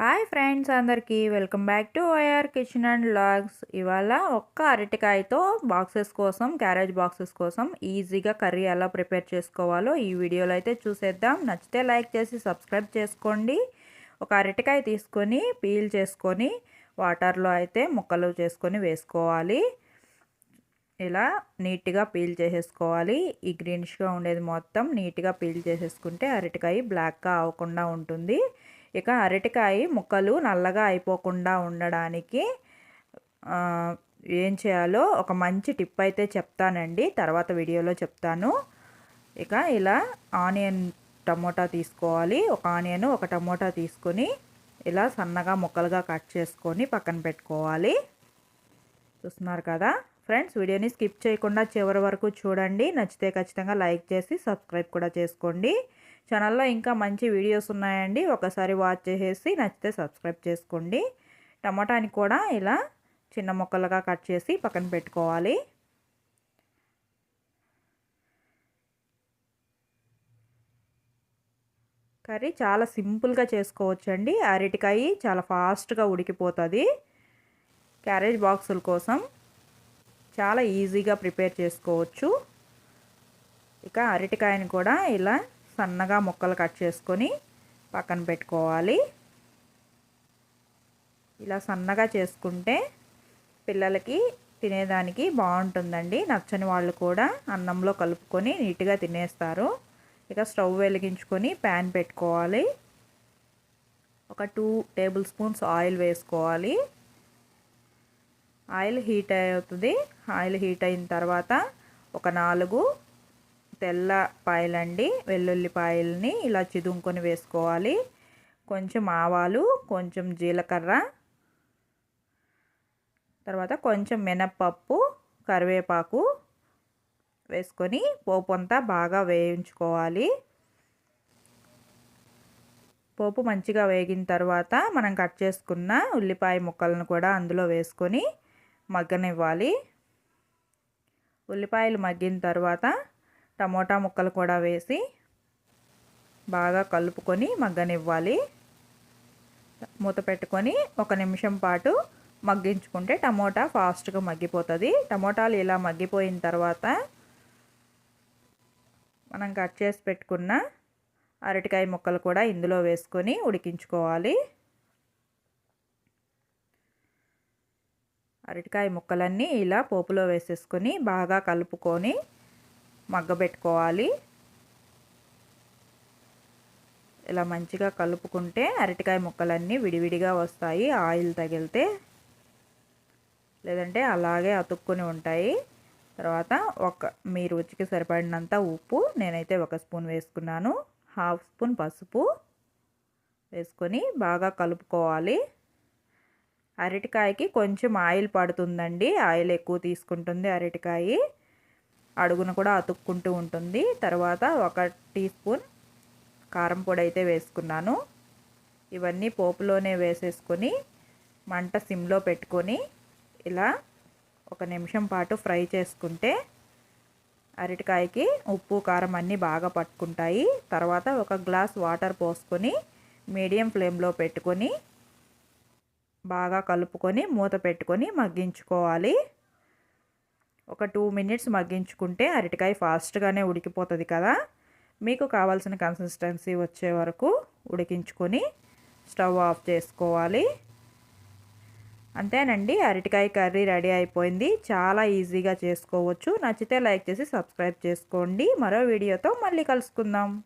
Hi friends అందరికీ welcome back to Y R kitchen and logs. ఇవాళ ఒక్క అరటికాయతో బాక్సెస్ కోసం క్యారేజ్ బాక్సెస్ కోసం ఈజీగా కర్రీ ఎలా ప్రిపేర్ చేసుకోవాలో ఈ వీడియోలో అయితే చూసేద్దాం. నచ్చితే లైక్ చేసి సబ్స్క్రైబ్ చేసుకోండి. ఒక అరటికాయ తీసుకొని పీల్ చేసుకొని వాటర్లో అయితే ముక్కలు చేసుకొని వేసుకోవాలి. ఇలా నీట్గా పీల్ చేసేసుకోవాలి. ఈ గ్రీనిష్గా ఉండేది మొత్తం నీట్గా పీల్ చేసేసుకుంటే అరటికాయ బ్లాక్గా అవ్వకుండా ఉంటుంది. ఇక అరటికాయ ముక్కలు నల్లగా అయిపోకుండా ఉండడానికి ఏం చేయాలో ఒక మంచి టిప్ అయితే చెప్తానండి. తర్వాత వీడియోలో చెప్తాను. ఇక ఇలా ఆనియన్ టమోటా తీసుకోవాలి. ఒక ఆనియన్ ఒక టమోటా తీసుకొని ఇలా సన్నగా ముక్కలుగా కట్ చేసుకొని పక్కన పెట్టుకోవాలి. చూస్తున్నారు కదా? ఫ్రెండ్స్ వీడియోని స్కిప్ చేయకుండా చివరి వరకు చూడండి. నచ్చితే ఖచ్చితంగా లైక్ చేసి సబ్స్క్రైబ్ కూడా చేసుకోండి. ఛానల్లో ఇంకా మంచి వీడియోస్ ఉన్నాయండి. ఒకసారి వాచ్ చేసేసి నచ్చితే సబ్స్క్రైబ్ చేసుకోండి. టమాటాని కూడా ఇలా చిన్న ముక్కలుగా కట్ చేసి పక్కన పెట్టుకోవాలి. కర్రీ చాలా సింపుల్గా చేసుకోవచ్చండి. అరటికాయ చాలా ఫాస్ట్గా ఉడికిపోతుంది. క్యారేజ్ బాక్సుల కోసం చాలా ఈజీగా ప్రిపేర్ చేసుకోవచ్చు. ఇక అరటికాయని కూడా ఇలా సన్నగా ముక్కలు కట్ చేసుకొని పక్కన పెట్టుకోవాలి. ఇలా సన్నగా చేసుకుంటే పిల్లలకి తినేదానికి బాగుంటుందండి. నచ్చని వాళ్ళు కూడా అన్నంలో కలుపుకొని నీట్గా తినేస్తారు. ఇక స్టవ్ వెలిగించుకొని ప్యాన్ పెట్టుకోవాలి. ఒక టూ టేబుల్ స్పూన్స్ ఆయిల్ వేసుకోవాలి. ఆయిల్ హీట్ అవుతుంది. ఆయిల్ హీట్ అయిన తర్వాత ఒక నాలుగు తెల్ల పాయలండి వెల్లుల్లిపాయలని ఇలా చిదుముకొని వేసుకోవాలి. కొంచెం ఆవాలు కొంచెం జీలకర్ర తర్వాత కొంచెం మినప్పప్పు కరివేపాకు వేసుకొని పోపు అంతా బాగా వేయించుకోవాలి. పోపు మంచిగా వేగిన తర్వాత మనం కట్ చేసుకున్న ఉల్లిపాయ ముక్కలను కూడా అందులో వేసుకొని మగ్గనివ్వాలి. ఉల్లిపాయలు మగ్గిన తర్వాత టమోటా ముక్కలు కూడా వేసి బాగా కలుపుకొని మగ్గనివ్వాలి. మూత పెట్టుకొని ఒక నిమిషం పాటు మగ్గించుకుంటే టమోటా ఫాస్ట్గా మగ్గిపోతుంది. టమోటాలు ఇలా మగ్గిపోయిన తర్వాత మనం కట్ చేసి పెట్టుకున్న అరటికాయ ముక్కలు కూడా ఇందులో వేసుకొని ఉడికించుకోవాలి. అరటికాయ ముక్కలన్నీ ఇలా పోపులో వేసేసుకొని బాగా కలుపుకొని మగ్గబెట్టుకోవాలి. ఇలా మంచిగా కలుపుకుంటే అరటికాయ ముక్కలన్నీ విడివిడిగా వస్తాయి ఆయిల్ తగిలితే. లేదంటే అలాగే అతుక్కుని ఉంటాయి. తర్వాత ఒక మీ రుచికి సరిపడినంత ఉప్పు నేనైతే ఒక స్పూన్ వేసుకున్నాను. హాఫ్ స్పూన్ పసుపు వేసుకొని బాగా కలుపుకోవాలి. అరటికాయకి కొంచెం ఆయిల్ పడుతుందండి ఆయిల్ ఎక్కువ తీసుకుంటుంది అరటికాయ. అడుగున కూడా అతుక్కుంటూ ఉంటుంది. తర్వాత ఒక టీ స్పూన్ కారం పొడి అయితే వేసుకున్నాను. ఇవన్నీ పోపులోనే వేసేసుకొని మంట సిమ్లో పెట్టుకొని ఇలా ఒక నిమిషం పాటు ఫ్రై చేసుకుంటే అరటికాయకి ఉప్పు కారం అన్నీ బాగా పట్టుకుంటాయి. తర్వాత ఒక గ్లాస్ వాటర్ పోసుకొని మీడియం ఫ్లేమ్లో పెట్టుకొని బాగా కలుపుకొని మూత పెట్టుకొని మగ్గించుకోవాలి. ఒక టూ మినిట్స్ మగ్గించుకుంటే అరటికాయ ఫాస్ట్గానే ఉడికిపోతుంది కదా. మీకు కావాల్సిన కన్సిస్టెన్సీ వచ్చే వరకు ఉడికించుకొని స్టవ్ ఆఫ్ చేసుకోవాలి. అంతేనండి అరటికాయ కర్రీ రెడీ అయిపోయింది. చాలా ఈజీగా చేసుకోవచ్చు. నచ్చితే లైక్ చేసి సబ్స్క్రైబ్ చేసుకోండి. మరో వీడియోతో మళ్ళీ కలుసుకుందాం.